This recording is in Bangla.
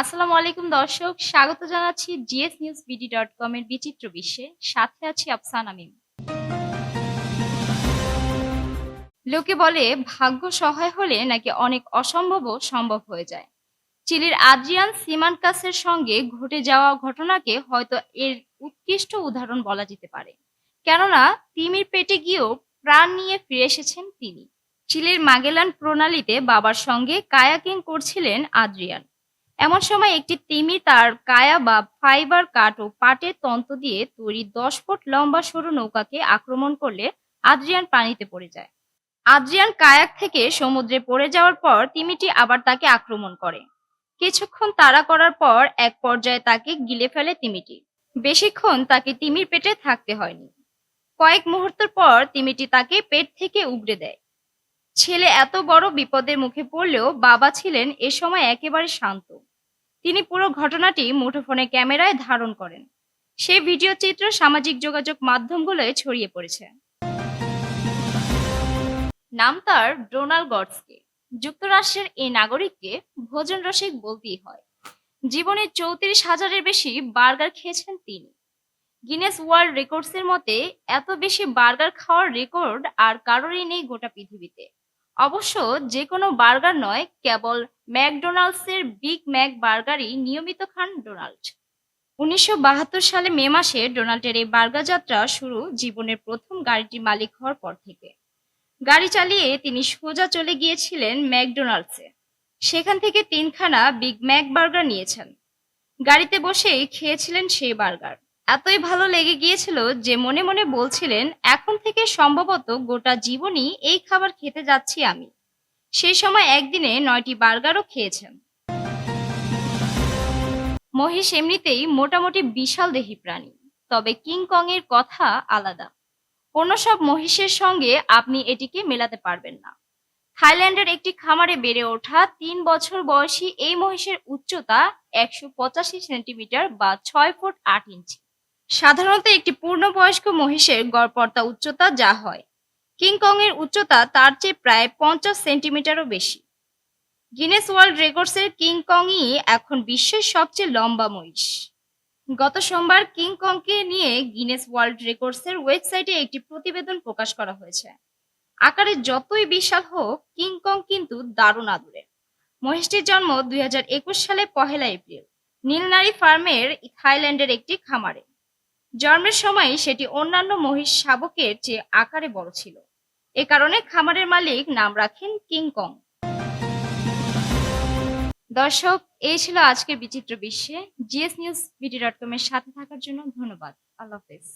আসসালামু আলাইকুম দর্শক, স্বাগত জানাচ্ছি GS news BD dot com এর বিচিত্র বিশ্বে। সাথে আছি আফসান আমিম লোকে বলে, ভাগ্য সহায় হলে নাকি অনেক অসম্ভবও সম্ভব হয়ে যায়। চিলির আদ্রিয়ান সিমানকাসের সঙ্গে ঘটে যাওয়া ঘটনাকে হয়তো এর উৎকৃষ্ট উদাহরণ বলা যেতে পারে। কেননা, তিমির পেটে গিয়েও প্রাণ নিয়ে ফিরে এসেছেন তিনি। চিলির মাগেলান প্রণালীতে বাবার সঙ্গে কায়াকিং করছিলেন আদ্রিয়ান। এমন সময় একটি তিমি তার কায়া বা ফাইবার কাঠ ও পাটের তন্তু দিয়ে তৈরি দশ ফুট লম্বা সরু নৌকাকে আক্রমণ করলে আদ্রিয়ান পানিতে পড়ে যায়। আদ্রিয়ান কায়াক থেকে সমুদ্রে পড়ে যাওয়ার পর তিমিটি আবার তাকে আক্রমণ করে। কিছুক্ষণ তাড়া করার পর এক পর্যায়ে তাকে গিলে ফেলে তিমিটি। বেশিক্ষণ তাকে তিমির পেটে থাকতে হয়নি। কয়েক মুহূর্তের পর তিমিটি তাকে পেট থেকে উগড়ে দেয়। ছেলে এত বড় বিপদের মুখে পড়লেও বাবা ছিলেন এ সময় একেবারে শান্ত। তিনি পুরো ঘটনাটি মুঠোফোনে ক্যামেরায় ধারণ করেন। সে ভিডিও চিত্র সামাজিক যোগাযোগ মাধ্যমগুলোয় ছড়িয়ে পড়েছে। নাম তার ডোনাল্ড গডসকে। যুক্তরাষ্ট্রের এই নাগরিককে ভোজন রসিক বলতেই হয়। জীবনে চৌত্রিশ হাজারের বেশি বার্গার খেয়েছেন তিনি। গিনেস ওয়ার্ল্ড রেকর্ডসের মতে, এত বেশি বার্গার খাওয়ার রেকর্ড আর কারোরই নেই গোটা পৃথিবীতে। অবশ্য যে কোনো বার্গার নয়, কেবল ম্যাকডোনাল্ডসের বিগ ম্যাক বার্গারই নিয়মিত খান ডোনাল্ড। উনিশশো বাহাত্তর সালে মে মাসে ডোনাল্ডের এই বার্গার যাত্রা শুরু জীবনের প্রথম গাড়িটির মালিক হওয়ার পর থেকে। গাড়ি চালিয়ে তিনি সোজা চলে গিয়েছিলেন ম্যাকডোনাল্ডসে। সেখান থেকে তিনখানা বিগ ম্যাক বার্গার নিয়েছেন। গাড়িতে বসেই খেয়েছিলেন সেই বার্গার। এতই ভালো লেগে গিয়েছিল যে মনে মনে বলছিলেন, এখন থেকে সম্ভবত গোটা জীবনই এই খাবার খেতে যাচ্ছি আমি। সেই সময় একদিনে নয়টি বার্গারও খেয়েছেন। মহিষ এমনিতেই মোটামুটি বিশাল দেহি প্রাণী, তবে কিং কং এর কথা আলাদা। অন্য সব মহিষের সঙ্গে আপনি এটিকে মেলাতে পারবেন না। থাইল্যান্ডের একটি খামারে বেড়ে ওঠা তিন বছর বয়সী এই মহিষের উচ্চতা একশো পঁচাশি সেন্টিমিটার বা ছয় ফুট আট ইঞ্চি। সাধারণত একটি পূর্ণবয়স্ক মহিষের গড়পড়তা উচ্চতা যা হয়। কিংকং এর উচ্চতা তার চেয়ে প্রায় পঞ্চাশ সেন্টিমিটারও বেশি। গিনেস ওয়ার্ল্ড রেকর্ডসের কিংকংই এখন বিশ্বের সবচেয়ে লম্বা মহিষ। গত সোমবার কিংকংকে নিয়ে গিনেস ওয়ার্ল্ড রেকর্ডসের ওয়েবসাইটে একটি প্রতিবেদন প্রকাশ করা হয়েছে। আকারে যতই বিশাল হোক কিংকং কিন্তু দারুণ আদুরে। মহিষটির জন্ম দুই হাজার একুশ সালে পহেলা এপ্রিল, নীলনারী ফার্মের থাইল্যান্ডের একটি খামারে। জন্মের সময় সেটি অন্যান্য মহিষ শাবকের চেয়ে আকারে বড় ছিল। এ কারণে খামারের মালিক নাম রাখেন কিংকং দর্শক, এই ছিল আজকের বিচিত্র বিশ্বে। GS news video dot com এর সাথে থাকার জন্য ধন্যবাদ। আল্লাহ হাফেজ।